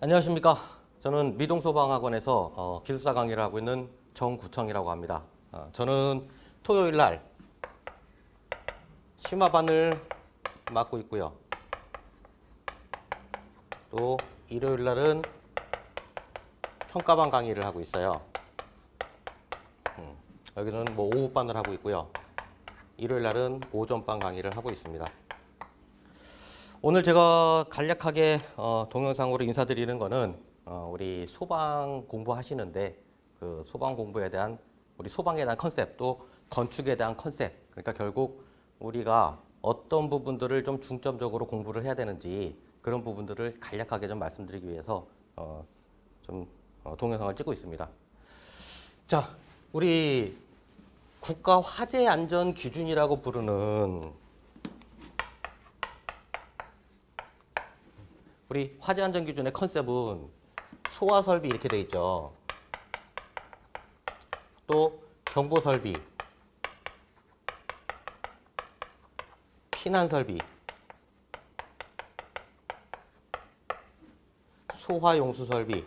안녕하십니까. 저는 미동소방학원에서 어, 기술사 강의를 하고 있는 정구청이라고 합니다. 어, 저는 토요일 날 심화반을 맡고 있고요. 또 일요일 날은 평가반 강의를 하고 있어요. 음, 여기는 뭐 오후반을 하고 있고요. 일요일 날은 오전반 강의를 하고 있습니다. 오늘 제가 간략하게 어, 동영상으로 인사드리는 거는 어, 우리 소방 공부하시는데 그 소방 공부에 대한 우리 소방에 대한 컨셉 또 건축에 대한 컨셉 그러니까 결국 우리가 어떤 부분들을 좀 중점적으로 공부를 해야 되는지 그런 부분들을 간략하게 좀 말씀드리기 위해서 어, 좀 어, 동영상을 찍고 있습니다. 자, 우리 국가 화재 안전 기준이라고 부르는 우리 화재 안전 기준의 컨셉은 소화 설비 이렇게 돼 있죠. 또 경보 설비, 피난 설비, 소화 용수 설비,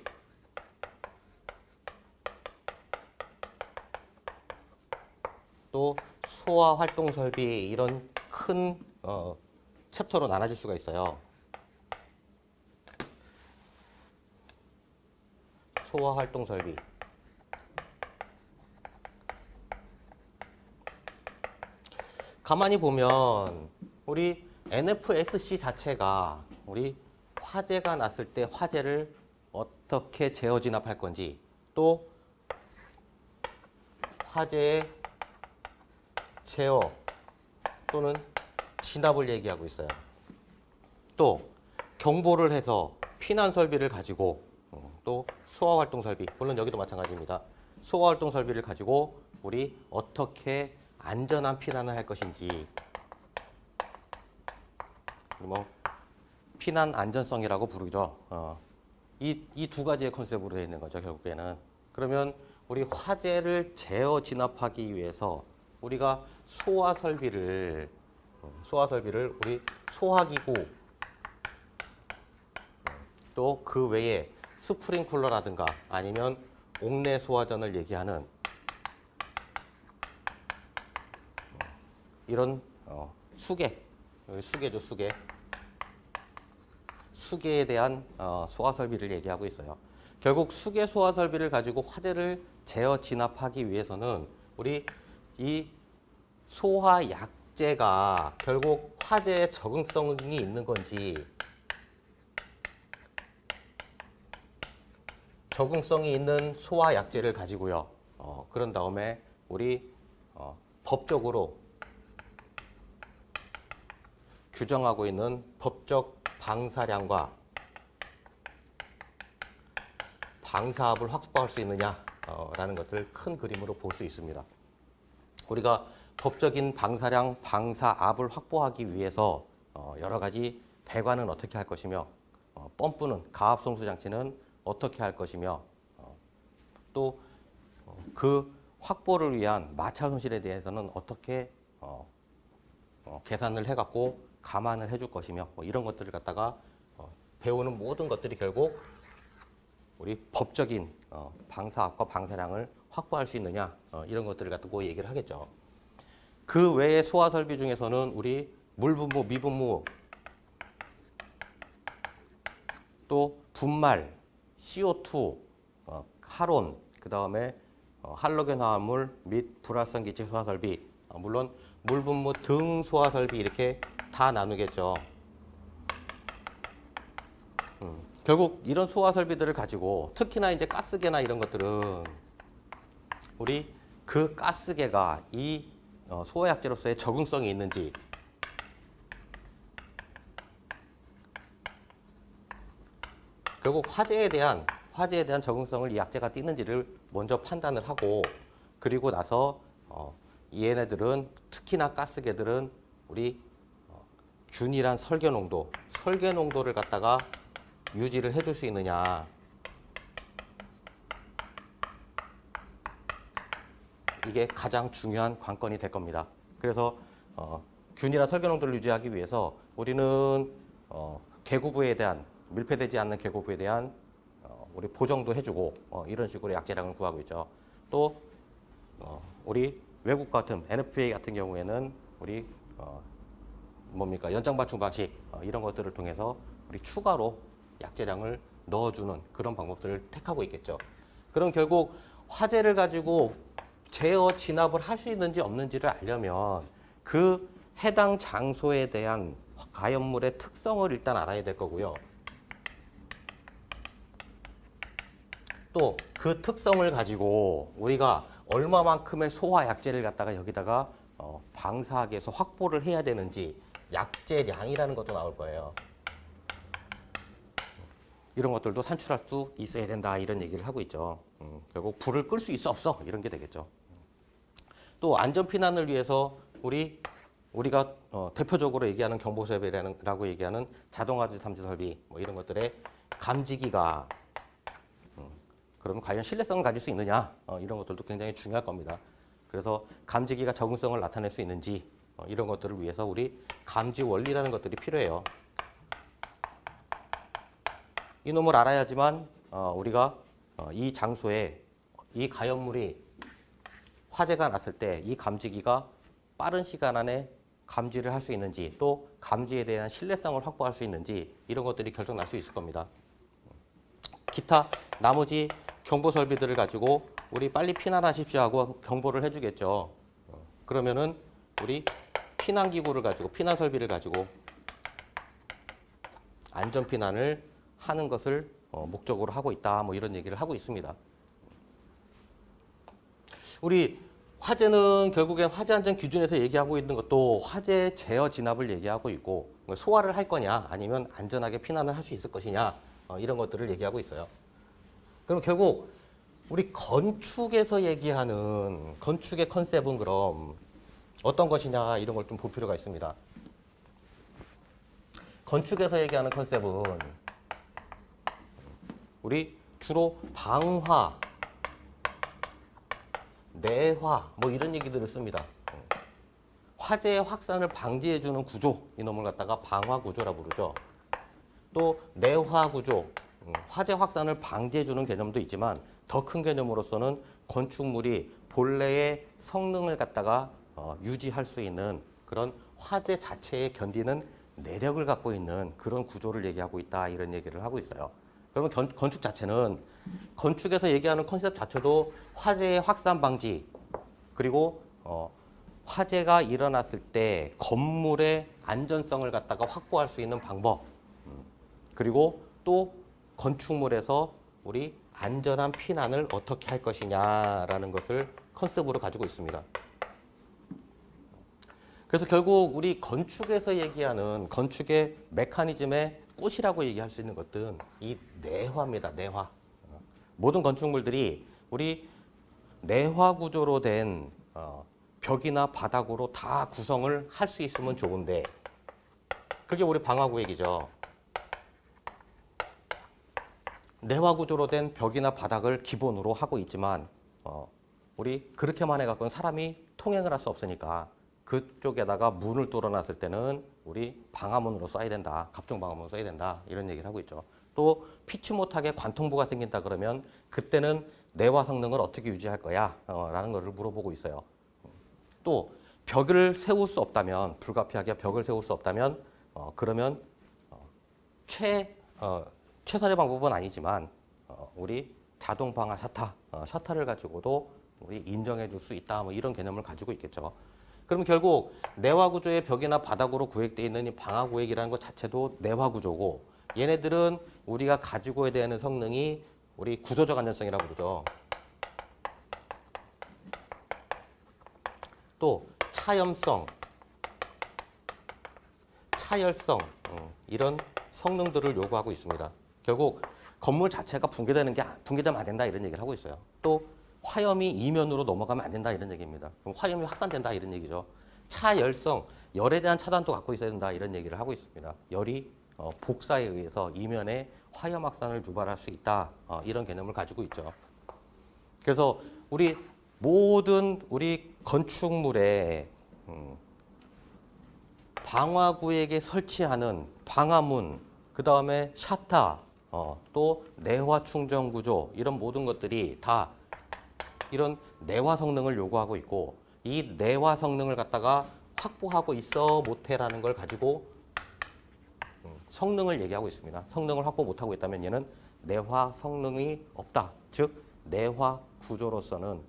또 소화 활동 설비 이런 큰 어, 챕터로 나눠질 수가 있어요. 소화 활동 설비. 가만히 보면 우리 NFSC 자체가 우리 화재가 났을 때 화재를 어떻게 제어 진압할 건지 또 화재의 제어 또는 진압을 얘기하고 있어요. 또 경보를 해서 피난 설비를 가지고 어, 또 소화 활동 설비 물론 여기도 마찬가지입니다. 소화 활동 설비를 가지고 우리 어떻게 안전한 피난을 할 것인지 뭐 피난 안전성이라고 부르죠. 어. 이이 두 가지의 컨셉으로 되어 있는 거죠 결국에는. 그러면 우리 화재를 제어 진압하기 위해서 우리가 소화 설비를 어, 소화 설비를 우리 소화기구 또 그 외에 스프링쿨러라든가 아니면 옥내 소화전을 얘기하는 어, 이런 어, 수계 여기 수계죠 수계 수계에 대한 어, 소화 설비를 얘기하고 있어요. 결국 수계 소화 설비를 가지고 화재를 제어 진압하기 위해서는 우리 이 소화 약제가 결국 화재에 적응성이 있는 건지 적응성이 있는 소화 약제를 가지고요. 어, 그런 다음에 우리 어, 법적으로 규정하고 있는 법적 방사량과 방사압을 확보할 수 있느냐라는 것들을 큰 그림으로 볼 수 있습니다. 우리가 법적인 방사량, 방사압을 확보하기 위해서 어, 여러 가지 배관은 어떻게 할 것이며 어, 펌프는 가압 송수 장치는 어떻게 할 것이며 어, 또그 확보를 위한 마찰 손실에 대해서는 어떻게 계산을 해갖고 감안을 해줄 것이며 뭐 이런 것들을 갖다가 어, 배우는 모든 것들이 결국 우리 법적인 어, 방사압과 방사량을 확보할 수 있느냐 어, 이런 것들을 갖고 얘기를 하겠죠. 그 외의 소화 설비 중에서는 우리 물분무, 미분무 또 분말, CO2, 어, 하론, 그 다음에 어, 할로겐 화합물 및 불활성 기체 소화 설비, 어, 물론 물분무 등 소화 설비 이렇게 다 나누겠죠. 음, 결국 이런 소화 설비들을 가지고 특히나 이제 가스계나 이런 것들은 우리 그 가스계가 이 어, 소화약제로서의 적응성이 있는지 결국 화재에 대한 화재에 대한 적응성을 이 약제가 띠는지를 먼저 판단을 하고 그리고 나서 어, 얘네들은 특히나 가스계들은 우리 어, 균일한 설계 농도, 설계 농도를 갖다가 유지를 해줄 수 있느냐. 이게 가장 중요한 관건이 될 겁니다. 그래서 어, 균이나 설계농도를 유지하기 위해서 우리는 어, 개구부에 대한 밀폐되지 않는 개구부에 대한 어, 우리 보정도 해주고 어, 이런 식으로 약재량을 구하고 있죠. 또 어, 우리 외국 같은 NFPA 같은 경우에는 우리 어, 뭡니까 연장 맞춤 방식 어, 이런 것들을 통해서 우리 추가로 약재량을 넣어주는 그런 방법들을 택하고 있겠죠. 그럼 결국 화재를 가지고 제어 진압을 할 수 있는지 없는지를 알려면 그 해당 장소에 대한 가연물의 특성을 일단 알아야 될 거고요. 또 그 특성을 가지고 우리가 얼마만큼의 소화 약재를 갖다가 여기다가 어, 방사하기 위해서 확보를 해야 되는지 약재량이라는 것도 나올 거예요. 이런 것들도 산출할 수 있어야 된다 이런 얘기를 하고 있죠. 음, 결국 불을 끌 수 있어 없어 이런 게 되겠죠. 또 안전 피난을 위해서 우리 우리가 어, 대표적으로 얘기하는 경보 설비라고 얘기하는 자동화재 탐지 설비 뭐 이런 것들의 감지기가 음, 그러면 과연 신뢰성을 가질 수 있느냐 어, 이런 것들도 굉장히 중요할 겁니다. 그래서 감지기가 적응성을 나타낼 수 있는지 어, 이런 것들을 위해서 우리 감지 원리라는 것들이 필요해요. 이놈을 알아야지만 어, 우리가 어, 이 장소에 이 가연물이 화재가 났을 때 이 감지기가 빠른 시간 안에 감지를 할 수 있는지 또 감지에 대한 신뢰성을 확보할 수 있는지 이런 것들이 결정 날 수 있을 겁니다. 기타 나머지 경보 설비들을 가지고 우리 빨리 피난하십시오 하고 경보를 해주겠죠. 어, 그러면은 우리 피난 기구를 가지고 피난 설비를 가지고 안전 피난을 하는 것을 어, 목적으로 하고 있다. 뭐 이런 얘기를 하고 있습니다. 우리 화재는 결국엔 화재 안전 기준에서 얘기하고 있는 것도 화재 제어 진압을 얘기하고 있고 뭐 소화를 할 거냐 아니면 안전하게 피난을 할 수 있을 것이냐 어, 이런 것들을 얘기하고 있어요. 그럼 결국 우리 건축에서 얘기하는 건축의 컨셉은 그럼 어떤 것이냐 이런 걸 좀 볼 필요가 있습니다. 건축에서 얘기하는 컨셉은 우리 주로 방화, 내화 뭐 이런 얘기들을 씁니다. 화재 확산을 방지해주는 구조 이놈을 갖다가 방화 구조라 부르죠. 또 내화 구조, 음, 화재 확산을 방지해주는 개념도 있지만 더 큰 개념으로서는 건축물이 본래의 성능을 갖다가 어, 유지할 수 있는 그런 화재 자체에 견디는 내력을 갖고 있는 그런 구조를 얘기하고 있다 이런 얘기를 하고 있어요. 그러면 견- 건축 자체는 건축에서 얘기하는 컨셉 자체도 화재의 확산 방지 그리고 어, 화재가 일어났을 때 건물의 안전성을 갖다가 확보할 수 있는 방법 음, 그리고 또 건축물에서 우리 안전한 피난을 어떻게 할 것이냐라는 것을 컨셉으로 가지고 있습니다. 그래서 결국 우리 건축에서 얘기하는 건축의 메커니즘의 꽃이라고 얘기할 수 있는 것들은 이 내화입니다. 내화. 어, 모든 건축물들이 우리 내화 구조로 된 어, 벽이나 바닥으로 다 구성을 할 수 있으면 좋은데 그게 우리 방화구획이죠. 내화 구조로 된 벽이나 바닥을 기본으로 하고 있지만 어, 우리 그렇게만 해갖고는 사람이 통행을 할 수 없으니까 그쪽에다가 문을 뚫어놨을 때는 우리 방화문으로 써야 된다. 갑종 방화문으로 써야 된다. 이런 얘기를 하고 있죠. 또 피치 못하게 관통부가 생긴다 그러면 그때는 내화 성능을 어떻게 유지할 거야? 어, 라는 것을 물어보고 있어요. 또 벽을 세울 수 없다면 불가피하게 벽을 세울 수 없다면 어, 그러면 어, 최 어, 최선의 방법은 아니지만 어, 우리 자동 방화 셔터 어, 셔터를 가지고도 우리 인정해 줄 수 있다 뭐 이런 개념을 가지고 있겠죠. 그럼 결국 내화 구조의 벽이나 바닥으로 구획되어 있는 이 방화 구획이라는 것 자체도 내화 구조고 얘네들은 우리가 가지고 되는 성능이 우리 구조적 안전성이라고 그러죠. 또 차염성, 차열성 음, 이런 성능들을 요구하고 있습니다. 결국 건물 자체가 붕괴되는 게 붕괴되면 안 된다 이런 얘기를 하고 있어요. 또 화염이 이면으로 넘어가면 안 된다 이런 얘기입니다. 그럼 화염이 확산된다 이런 얘기죠. 차열성, 열에 대한 차단도 갖고 있어야 된다 이런 얘기를 하고 있습니다. 열이 어, 복사에 의해서 이면에 화염 확산을 유발할 수 있다 어, 이런 개념을 가지고 있죠. 그래서 우리 모든 우리 건축물에 음, 방화구역에 설치하는 방화문, 그 다음에 샤타, 어, 또 내화 충전 구조 이런 모든 것들이 다 이런 내화 성능을 요구하고 있고 이 내화 성능을 갖다가 확보하고 있어 못해라는 걸 가지고 음, 성능을 얘기하고 있습니다. 성능을 확보 못하고 있다면 얘는 내화 성능이 없다. 즉 내화 구조로서는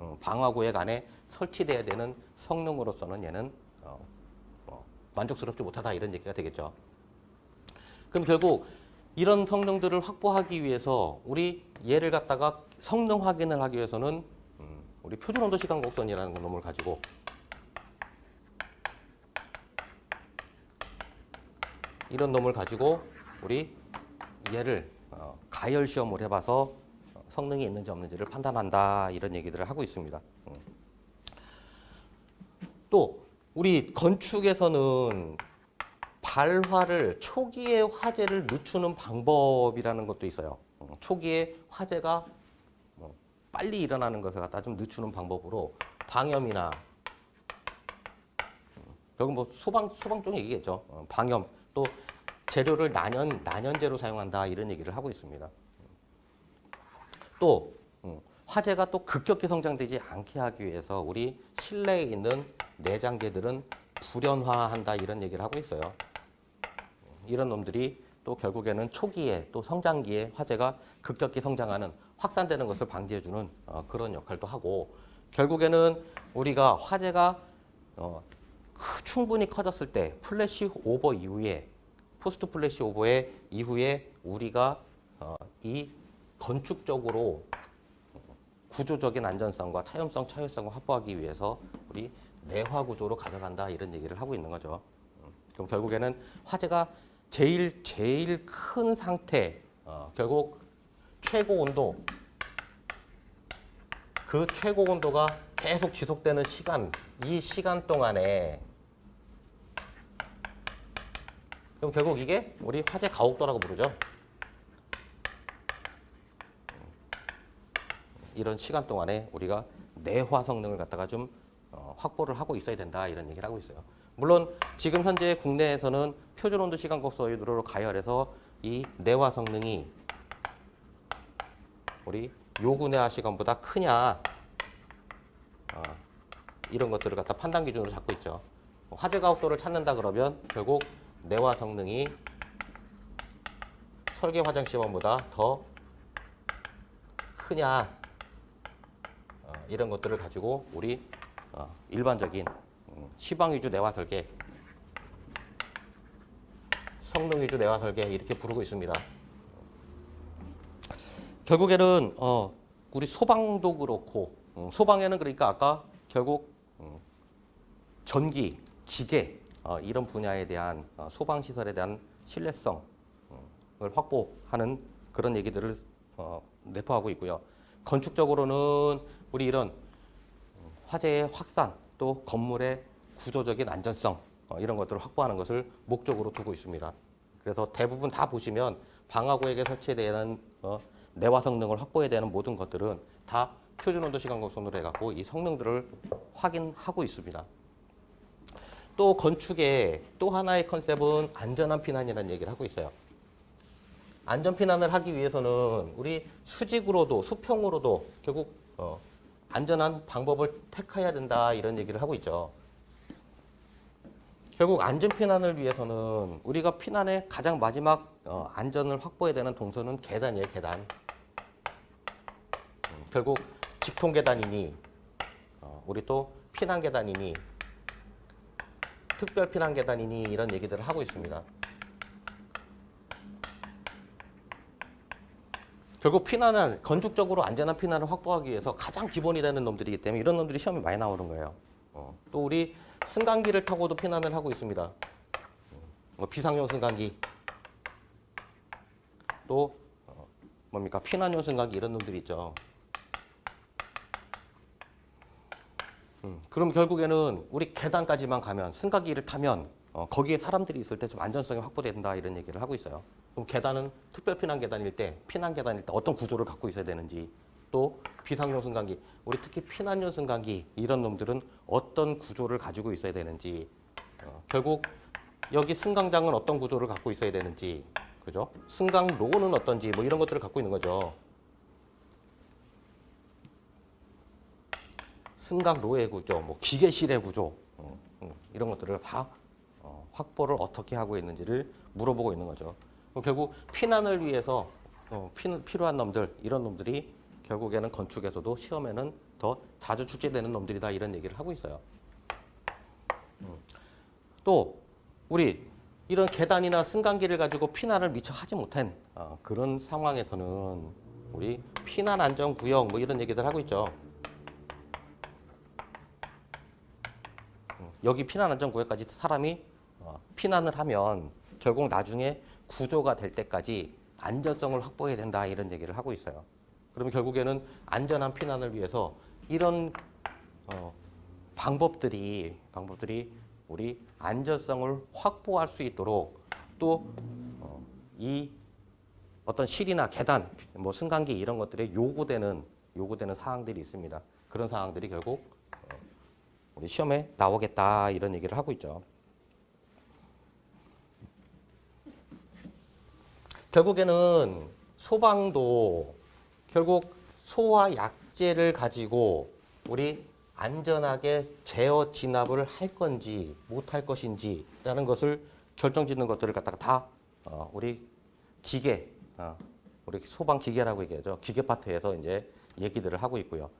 음, 방화구역 안에 설치돼야 되는 성능으로서는 얘는 어, 어, 만족스럽지 못하다 이런 얘기가 되겠죠. 그럼 결국 이런 성능들을 확보하기 위해서 우리 얘를 갖다가 성능 확인을 하기 위해서는 음, 우리 표준 온도 시간 곡선이라는 놈을 가지고 이런 놈을 가지고 우리 얘를 어, 가열 시험을 해봐서 어, 성능이 있는지 없는지를 판단한다 이런 얘기들을 하고 있습니다. 음. 또 우리 건축에서는 발화를 초기에 화재를 늦추는 방법이라는 것도 있어요. 음, 초기에 화재가 뭐 빨리 일어나는 것을 갖다 좀 늦추는 방법으로 방염이나 음, 여기 뭐 소방 소방 쪽 얘기겠죠. 어, 방염 또 재료를 난연 난연제로 사용한다 이런 얘기를 하고 있습니다. 또 음, 화재가 또 급격히 성장되지 않게 하기 위해서 우리 실내에 있는 내장재들은 불연화한다 이런 얘기를 하고 있어요. 이런 놈들이 또 결국에는 초기에 또 성장기에 화재가 급격히 성장하는 확산되는 것을 방지해주는 어, 그런 역할도 하고 결국에는 우리가 화재가 어, 크- 충분히 커졌을 때 플래시 오버 이후에 포스트 플래시 오버의 이후에 우리가 어, 이 건축적으로 구조적인 안전성과 차용성, 차효성을 확보하기 위해서 우리 내화 구조로 가져간다 이런 얘기를 하고 있는 거죠. 음, 그럼 결국에는 화재가 제일 제일 큰 상태, 어, 결국 최고 온도 그 최고 온도가 계속 지속되는 시간, 이 시간 동안에 그럼 결국 이게 우리 화재 가옥도라고 부르죠. 이런 시간 동안에 우리가 내화 성능을 갖다가 좀 어, 확보를 하고 있어야 된다 이런 얘기를 하고 있어요. 물론 지금 현재 국내에서는 표준 온도 시간 곡선으로 가열해서 이 내화 성능이 우리 요구 내화 시간보다 크냐 어, 이런 것들을 갖다 판단 기준으로 잡고 있죠. 화재 가옥도를 찾는다 그러면 결국 내화 성능이 설계 화장 시험보다 더 크냐 어, 이런 것들을 가지고 우리 어, 일반적인 음, 시방 위주 내화 설계, 성능 위주 내화 설계 이렇게 부르고 있습니다. 결국에는 어, 우리 소방도 그렇고 음, 소방에는 그러니까 아까 결국 음, 전기, 기계 어, 이런 분야에 대한 어, 소방 시설에 대한 신뢰성을 확보하는 그런 얘기들을 어, 내포하고 있고요. 건축적으로는 우리 이런 화재의 확산 또 건물의 구조적인 안전성 어, 이런 것들을 확보하는 것을 목적으로 두고 있습니다. 그래서 대부분 다 보시면 방화구역에 설치되는 어, 내화 성능을 확보해야 되는 모든 것들은 다 표준 온도 시간 곡선으로 해갖고 이 성능들을 확인하고 있습니다. 또 건축의 또 하나의 컨셉은 안전한 피난이라는 얘기를 하고 있어요. 안전 피난을 하기 위해서는 우리 수직으로도 수평으로도 결국 어, 안전한 방법을 택해야 된다 이런 얘기를 하고 있죠. 결국 안전 피난을 위해서는 우리가 피난의 가장 마지막 어, 안전을 확보해야 되는 동선은 계단이에요, 계단. 음, 결국 직통 계단이니 어, 우리 또 피난 계단이니 특별 피난 계단이니 이런 얘기들을 하고 있습니다. 결국 피난은 건축적으로 안전한 피난을 확보하기 위해서 가장 기본이 되는 놈들이기 때문에 이런 놈들이 시험에 많이 나오는 거예요. 어, 또 우리 승강기를 타고도 피난을 하고 있습니다. 어, 뭐 비상용 승강기, 또 어, 뭡니까 피난용 승강기 이런 놈들이 있죠. 음, 그럼 결국에는 우리 계단까지만 가면 승강기를 타면 어, 거기에 사람들이 있을 때 좀 안전성이 확보된다 이런 얘기를 하고 있어요. 그럼 계단은 특별 피난 계단일 때, 피난 계단일 때 어떤 구조를 갖고 있어야 되는지, 또 비상용 승강기, 우리 특히 피난용 승강기 이런 놈들은 어떤 구조를 가지고 있어야 되는지, 어, 결국 여기 승강장은 어떤 구조를 갖고 있어야 되는지, 그죠? 승강로는 어떤지 뭐 이런 것들을 갖고 있는 거죠. 승강로의 구조, 뭐 기계실의 구조 음, 음, 이런 것들을 다 어, 확보를 어떻게 하고 있는지를 물어보고 있는 거죠. 결국 피난을 위해서 어, 피, 필요한 놈들 이런 놈들이 결국에는 건축에서도 시험에는 더 자주 출제되는 놈들이다 이런 얘기를 하고 있어요. 음. 또 우리 이런 계단이나 승강기를 가지고 피난을 미처 하지 못한 어, 그런 상황에서는 우리 피난 안전 구역 뭐 이런 얘기들 하고 있죠. 여기 피난 안전 구역까지 사람이 어, 피난을 하면 결국 나중에 구조가 될 때까지 안전성을 확보해야 된다 이런 얘기를 하고 있어요. 그러면 결국에는 안전한 피난을 위해서 이런 어, 방법들이 방법들이 우리 안전성을 확보할 수 있도록 또 이 어떤 실이나 계단, 뭐 승강기 이런 것들에 요구되는 요구되는 사항들이 있습니다. 그런 사항들이 결국 어, 우리 시험에 나오겠다 이런 얘기를 하고 있죠. 결국에는 소방도 결국 소와 약재를 가지고 우리 안전하게 제어 진압을 할 건지 못 할 것인지라는 것을 결정짓는 것들을 갖다가 다 어, 우리 기계, 어, 우리 소방 기계라고 얘기하죠. 기계 파트에서 이제 얘기들을 하고 있고요.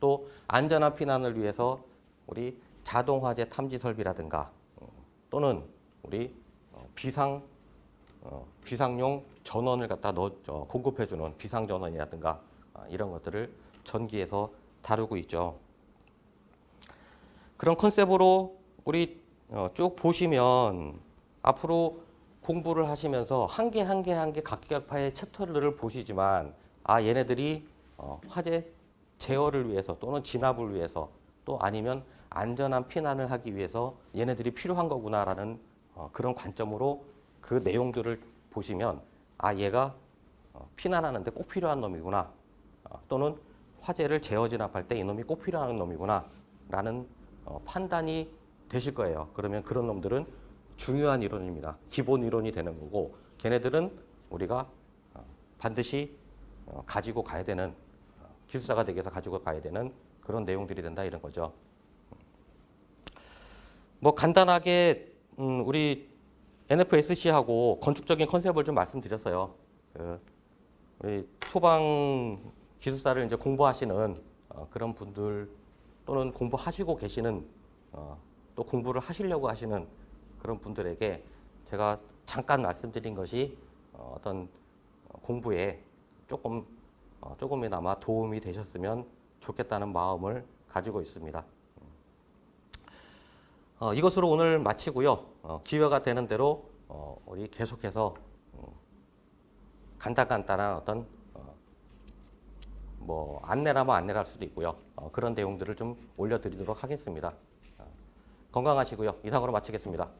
또 안전한 피난을 위해서 우리 자동 화재 탐지 설비라든가 어, 또는 우리 어, 비상 어, 비상용 전원을 갖다 넣어 어, 공급해 주는 비상 전원이라든가 아, 이런 것들을 전기에서 다루고 있죠. 그런 컨셉으로 우리 어, 쭉 보시면 앞으로 공부를 하시면서 한 개 한 개 한 개 각각파의 챕터들을 보시지만 아 얘네들이 어, 화재 제어를 위해서 또는 진압을 위해서 또 아니면 안전한 피난을 하기 위해서 얘네들이 필요한 거구나라는 어, 그런 관점으로 그 내용들을 보시면 아 얘가 어, 피난하는데 꼭 필요한 놈이구나 어, 또는 화재를 제어 진압할 때 이놈이 꼭 필요한 놈이구나 라는 어, 판단이 되실 거예요. 그러면 그런 놈들은 중요한 이론입니다. 기본 이론이 되는 거고 걔네들은 우리가 어, 반드시 어, 가지고 가야 되는 어, 기술사가 되기 위해서 가지고 가야 되는 그런 내용들이 된다 이런 거죠. 뭐 간단하게 음, 우리 NFSC하고 건축적인 컨셉을 좀 말씀드렸어요. 그 우리 소방 기술사를 이제 공부하시는 어, 그런 분들 또는 공부하시고 계시는 어, 또 공부를 하시려고 하시는 그런 분들에게 제가 잠깐 말씀드린 것이 어, 어떤 공부에 조금 어, 조금이나마 도움이 되셨으면 좋겠다는 마음을 가지고 있습니다. 어, 이것으로 오늘 마치고요. 어, 기회가 되는 대로 어, 우리 계속해서 음, 간단간단한 어떤 어, 뭐 안내라면 안내할 수도 있고요. 어, 그런 내용들을 좀 올려드리도록 하겠습니다. 어, 건강하시고요. 이상으로 마치겠습니다.